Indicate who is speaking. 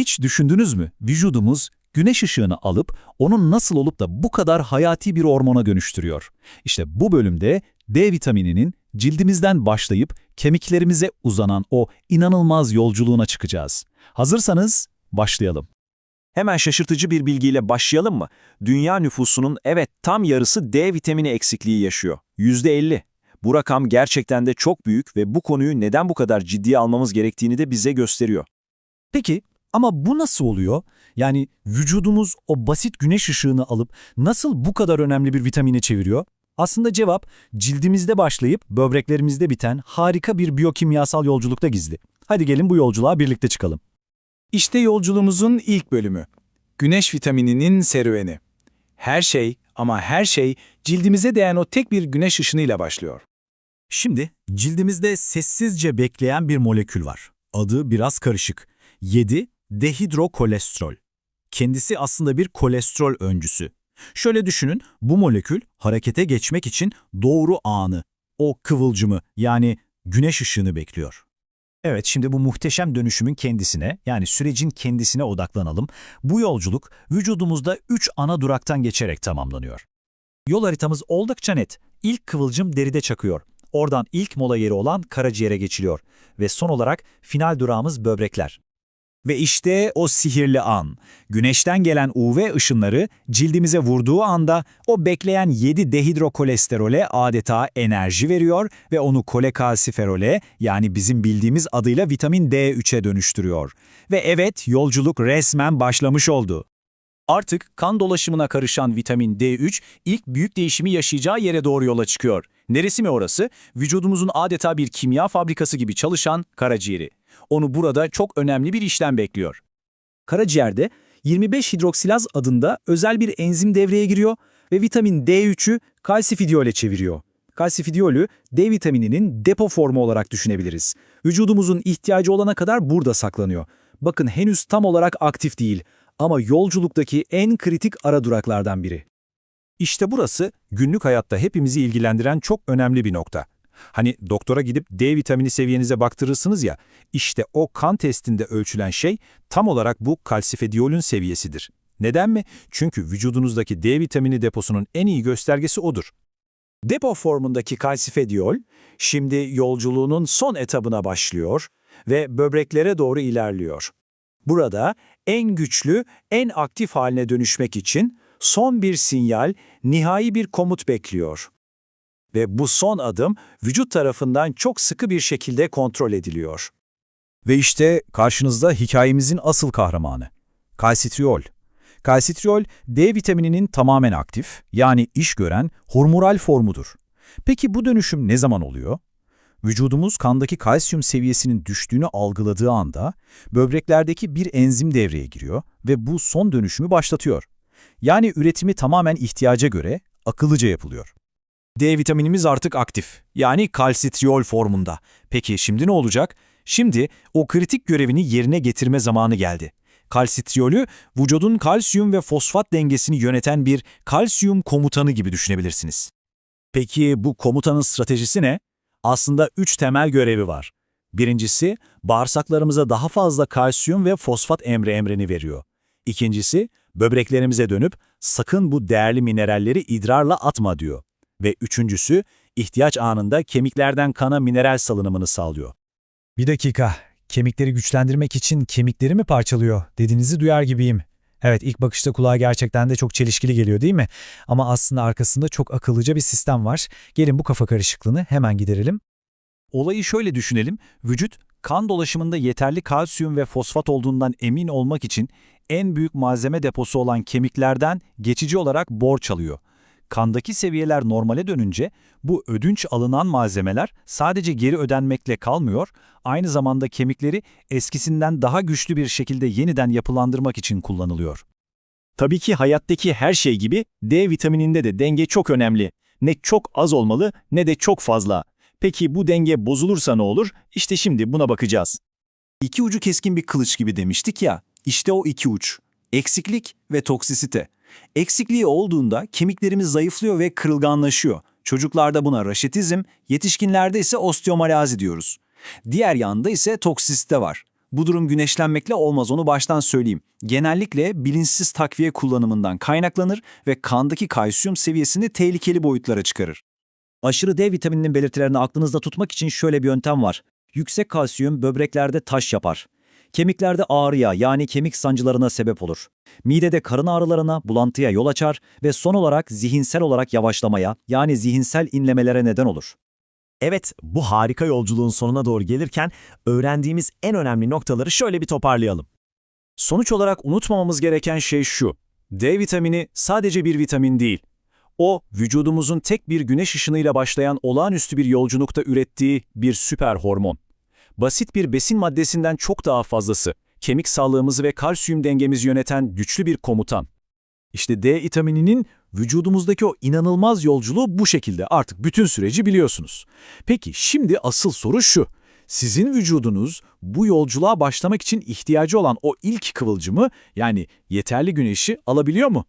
Speaker 1: Hiç düşündünüz mü? Vücudumuz güneş ışığını alıp onun nasıl olup da bu kadar hayati bir hormona dönüştürüyor. İşte bu bölümde D vitamininin cildimizden başlayıp kemiklerimize uzanan o inanılmaz yolculuğuna çıkacağız. Hazırsanız başlayalım.
Speaker 2: Hemen şaşırtıcı bir bilgiyle başlayalım mı? Dünya nüfusunun evet tam yarısı D vitamini eksikliği yaşıyor. %50. Bu rakam gerçekten de çok büyük ve bu konuyu neden bu kadar ciddiye almamız gerektiğini de bize gösteriyor.
Speaker 1: Peki ama bu nasıl oluyor? Yani vücudumuz o basit güneş ışığını alıp nasıl bu kadar önemli bir vitamine çeviriyor? Aslında cevap cildimizde başlayıp böbreklerimizde biten harika bir biyokimyasal yolculukta gizli. Hadi gelin bu yolculuğa birlikte çıkalım.
Speaker 3: İşte yolculuğumuzun ilk bölümü. Güneş vitamininin serüveni. Her şey ama her şey cildimize değen o tek bir güneş ışınıyla başlıyor.
Speaker 1: Şimdi cildimizde sessizce bekleyen bir molekül var. Adı biraz karışık. 7 dehidrokolesterol. Kendisi aslında bir kolesterol öncüsü. Şöyle düşünün, bu molekül harekete geçmek için doğru anı, o kıvılcımı yani güneş ışığını bekliyor. Evet, şimdi bu muhteşem dönüşümün kendisine, yani sürecin kendisine odaklanalım. Bu yolculuk vücudumuzda 3 ana duraktan geçerek tamamlanıyor. Yol haritamız oldukça net. İlk kıvılcım deride çakıyor. Oradan ilk mola yeri olan karaciğere geçiliyor. Ve son olarak final durağımız böbrekler. Ve işte o sihirli an. Güneşten gelen UV ışınları cildimize vurduğu anda o bekleyen 7 dehidrokolesterole adeta enerji veriyor ve onu kolekalsiferole yani bizim bildiğimiz adıyla vitamin D3'e dönüştürüyor. Ve evet yolculuk resmen başlamış oldu. Artık kan dolaşımına karışan vitamin D3 ilk büyük değişimi yaşayacağı yere doğru yola çıkıyor. Neresi mi orası? Vücudumuzun adeta bir kimya fabrikası gibi çalışan karaciğeri. Onu burada çok önemli bir işlem bekliyor. Karaciğerde 25 hidroksilaz adında özel bir enzim devreye giriyor ve vitamin D3'ü kalsifidiyole çeviriyor. Kalsifidiyolü D vitamininin depo formu olarak düşünebiliriz. Vücudumuzun ihtiyacı olana kadar burada saklanıyor. Bakın henüz tam olarak aktif değil ama yolculuktaki en kritik ara duraklardan biri. İşte burası günlük hayatta hepimizi ilgilendiren çok önemli bir nokta. Hani doktora gidip D vitamini seviyenize baktırırsınız ya, işte o kan testinde ölçülen şey tam olarak bu kalsifediyolün seviyesidir. Neden mi? Çünkü vücudunuzdaki D vitamini deposunun en iyi göstergesi odur. Depo formundaki kalsifediyol, şimdi yolculuğunun son etabına başlıyor ve böbreklere doğru ilerliyor. Burada en güçlü, en aktif haline dönüşmek için son bir sinyal, nihai bir komut bekliyor. Ve bu son adım vücut tarafından çok sıkı bir şekilde kontrol ediliyor. Ve işte karşınızda hikayemizin asıl kahramanı. Kalsitriol. Kalsitriol, D vitamininin tamamen aktif, yani iş gören hormonal formudur. Peki bu dönüşüm ne zaman oluyor? Vücudumuz kandaki kalsiyum seviyesinin düştüğünü algıladığı anda böbreklerdeki bir enzim devreye giriyor ve bu son dönüşümü başlatıyor. Yani üretimi tamamen ihtiyaca göre akıllıca yapılıyor. D vitaminimiz artık aktif. Yani kalsitriol formunda. Peki şimdi ne olacak? Şimdi o kritik görevini yerine getirme zamanı geldi. Kalsitriolü vücudun kalsiyum ve fosfat dengesini yöneten bir kalsiyum komutanı gibi düşünebilirsiniz. Peki bu komutanın stratejisi ne? Aslında üç temel görevi var. Birincisi, bağırsaklarımıza daha fazla kalsiyum ve fosfat emre emreni veriyor. İkincisi, böbreklerimize dönüp sakın bu değerli mineralleri idrarla atma diyor. Ve üçüncüsü, ihtiyaç anında kemiklerden kana mineral salınımını sağlıyor.
Speaker 4: Bir dakika, kemikleri güçlendirmek için kemikleri mi parçalıyor dediğinizi duyar gibiyim. Evet ilk bakışta kulağa gerçekten de çok çelişkili geliyor değil mi? Ama aslında arkasında çok akıllıca bir sistem var. Gelin bu kafa karışıklığını hemen giderelim.
Speaker 1: Olayı şöyle düşünelim, vücut kan dolaşımında yeterli kalsiyum ve fosfat olduğundan emin olmak için en büyük malzeme deposu olan kemiklerden geçici olarak borç alıyor. Kandaki seviyeler normale dönünce bu ödünç alınan malzemeler sadece geri ödenmekle kalmıyor, aynı zamanda kemikleri eskisinden daha güçlü bir şekilde yeniden yapılandırmak için kullanılıyor.
Speaker 2: Tabii ki hayattaki her şey gibi D vitamininde de denge çok önemli. Ne çok az olmalı ne de çok fazla. Peki bu denge bozulursa ne olur? İşte şimdi buna bakacağız. İki ucu keskin bir kılıç gibi demiştik ya, işte o iki uç. Eksiklik ve toksisite. Eksikliği olduğunda kemiklerimiz zayıflıyor ve kırılganlaşıyor. Çocuklarda buna raşitizm, yetişkinlerde ise osteomalazi diyoruz. Diğer yanda ise toksisite var. Bu durum güneşlenmekle olmaz onu baştan söyleyeyim. Genellikle bilinçsiz takviye kullanımından kaynaklanır ve kandaki kalsiyum seviyesini tehlikeli boyutlara çıkarır.
Speaker 5: Aşırı D vitamininin belirtilerini aklınızda tutmak için şöyle bir yöntem var. Yüksek kalsiyum böbreklerde taş yapar. Kemiklerde ağrıya yani kemik sancılarına sebep olur. Midede karın ağrılarına, bulantıya yol açar ve son olarak zihinsel olarak yavaşlamaya yani zihinsel inlemelere neden olur.
Speaker 6: Evet, bu harika yolculuğun sonuna doğru gelirken öğrendiğimiz en önemli noktaları şöyle bir toparlayalım.
Speaker 2: Sonuç olarak unutmamamız gereken şey şu. D vitamini sadece bir vitamin değil. O, vücudumuzun tek bir güneş ışınıyla başlayan olağanüstü bir yolculukta ürettiği bir süper hormon. Basit bir besin maddesinden çok daha fazlası. Kemik sağlığımızı ve kalsiyum dengemizi yöneten güçlü bir komutan.
Speaker 3: İşte D vitamininin vücudumuzdaki o inanılmaz yolculuğu bu şekilde artık bütün süreci biliyorsunuz. Peki şimdi asıl soru şu. Sizin vücudunuz bu yolculuğa başlamak için ihtiyacı olan o ilk kıvılcımı yani yeterli güneşi alabiliyor mu?